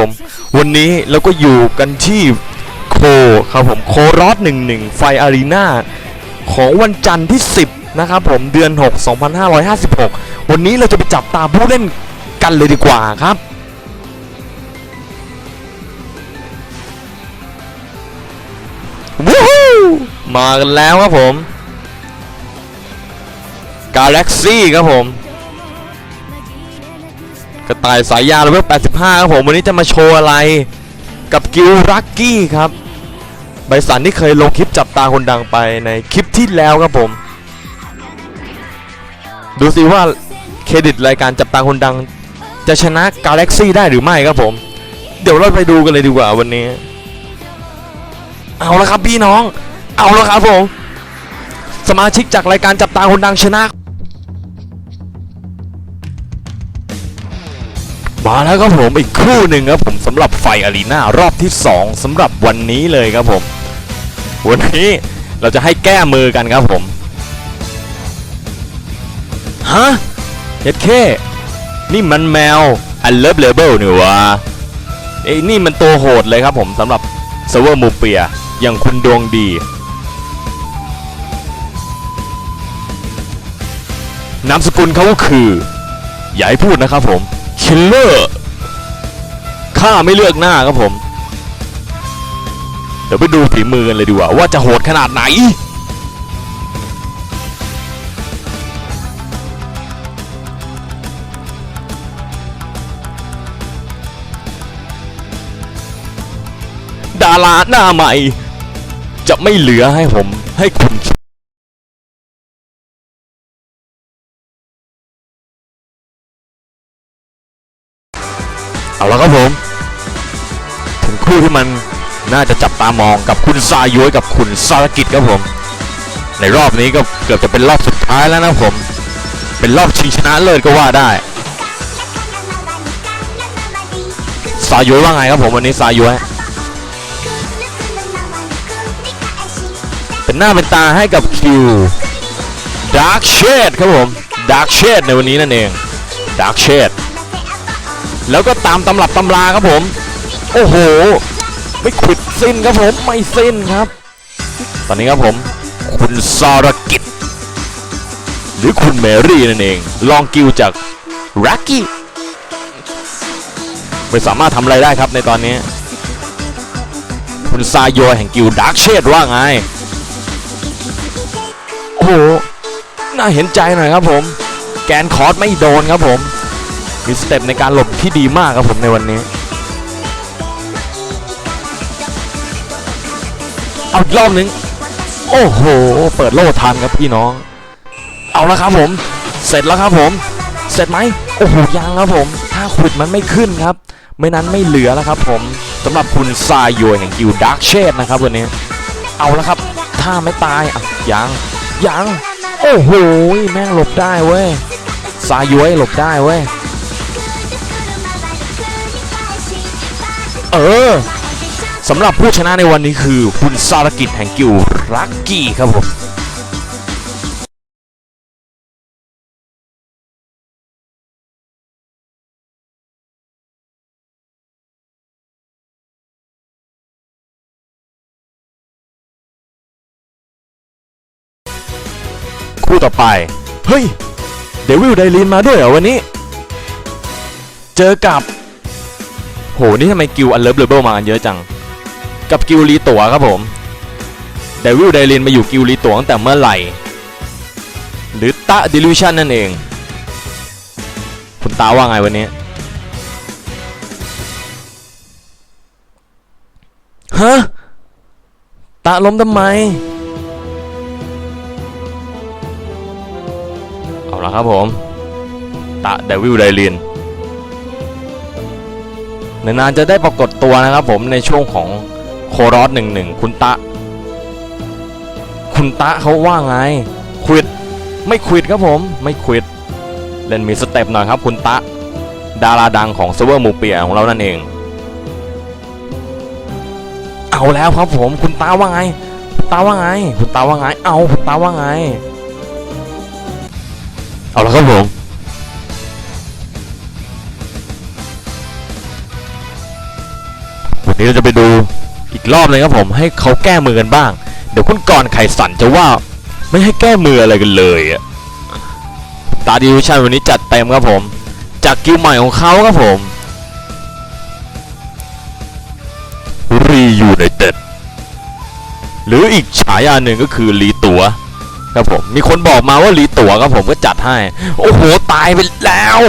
ผม วันนี้เราก็อยู่กันที่โคครับผมโครอส11ไฟอารีนาของวันจันทร์ที่ 10 นะครับผมเดือน 6 2556 วันนี้เราจะไปจับตาผู้เล่นกันเลยดีกว่าครับวู้ฮู้มากันแล้วครับผม Galaxy ครับผม กระต่ายสายยาเลเวล85 ครับผม วันนี้จะมาโชว์อะไรกับกิลรักกี้ครับใบสันที่เคยลงคลิปจับตาคนดังไปในคลิปที่แล้วครับผม ดูสิว่าเครดิตรายการจับตาคนดัง จะชนะ Galaxy ได้หรือไม่ครับผม เดี๋ยวเราไปดูกันเลยดีกว่าวันนี้ เอาละครับพี่น้อง เอาละครับผม สมาชิกจากรายการจับตาคนดังชนะ มาแล้วครับผมอีกคู่หนึ่งครับผมสำหรับไฟอารีนารอบที่ 2สำหรับวันนี้เลยครับผม วันนี้เราจะให้แก้มือกันครับผมฮะเฮ็ดเคนี่มันแมวอันเลิฟเลเบลนี่วะไอ้นี่มันตัวโหดเลยครับผมสำหรับเซร์ฟเวอร์มูเปียอย่างคุณดวงดีนามสกุลเขาก็คือ อย่าให้พูดนะครับผม คิลเลอร์ข้าไม่เลือกหน้าครับผม เดี๋ยวไปดูฝีมือกันเลยดีกว่า ว่าจะโหดขนาดไหนดาราหน้าใหม่ จะไม่เหลือให้ผมให้คุณ เอาละครับผม ถึงคู่ที่มันน่าจะจับตามองกับคุณซาย้อยกับคุณซารกิจครับผม ในรอบนี้ก็เกือบจะเป็นรอบสุดท้ายแล้วนะผม เป็นรอบชิงชนะเลิศก็ว่าได้ซาย้อยว่าไงครับผมวันนี้ซาย้อยเป็นหน้าเป็นตาให้กับคิวดาร์กเชดครับผมดาร์กเชดในวันนี้นั่นเองดาร์กเชด แล้วก็ตามตำรับตำราครับผม โอ้โห ไม่ขวิดสิ้นครับผมไม่สิ้นครับ ตอนนี้ครับผม คุณซารกิจหรือคุณเมรี่นั่นเอง ลองกิวจากรักกี้ไม่สามารถทำอะไรได้ครับในตอนนี้ คุณซาโยแห่งกิวดาร์กเชดว่าไง โอ้โห น่าเห็นใจหน่อยครับผม แกนคอร์สไม่โดนครับผม มีสเต็ปในการหลบที่ดีมากครับผมในวันนี้ เอารอบหนึง โอ้โห เปิดโล่ทันครับพี่น้อง เอาละครับผม เสร็จแล้วครับผม เสร็จไหมโอ้โหยังครับผม ถ้าขุดมันไม่ขึ้นครับ ไม่นั้นไม่เหลือแล้วครับผมสำหรับคุณซายโยแห่งกิวดาร์กเชดนะครับวันนี้ เอาละครับ ถ้าไม่ตายอะยังยังโอ้โห แม่งหลบได้เว้ยซายโยหลบได้เว้ย เออสำหรับผู้ชนะในวันนี้คือคุณซารกิจแห่งกิวรักกี้ครับผมคู่ต่อไป เฮ้ย เดวิลไดลินมาด้วยเหรอวันนี้ เจอกับ โห นี่ทำไมกิลอันเลิฟเลเบิลมากันเยอะจัง กับกิลรีตัวครับผมเดวิลไดรินมาอยู่กิลรีตัวตั้งแต่เมื่อไหร่ หรือตะดิลูชันนั่นเอง คุณตาว่าไงวันนี้ ฮะ ตาล้มทำไม เอาละครับผม ตะเดวิลไดริน นานๆจะได้ปรากฏตัวนะครับผมในช่วงของโครอสหนึ่งหนึ่งคุณตะ คุณตะเขาว่าไงควิดไม่ควิดครับผมไม่ควิดเล่นมีสเต็ปหน่อยครับ คุณตะ ดาราดังของเซิร์ฟเวอร์มูเปียของเรานั่นเอง เอาแล้วครับผมคุณตาว่าไงคุณตาว่าไง คุณตาว่าไง เอาคุณตาว่าไง เอาแล้วครับผม ดี๋ยวเราจะไปดูอีกรอบเลยครับผมให้เขาแก้มือกันบ้าง เดี๋ยวคุณก่อนไข่สันจะว่าไม่ให้แก้มืออะไรกันเลยอะตาดิวิชันวันนี้จัดเต็มครับผม จากกิลใหม่ของเขาครับผมรีอยูไนเต็ดหรืออีกฉายาหนึ่งก็คือรีตัวครับผม มีคนบอกมาว่ารีตัวครับผมก็จัดให้ โอ้โห ตายไปแล้ว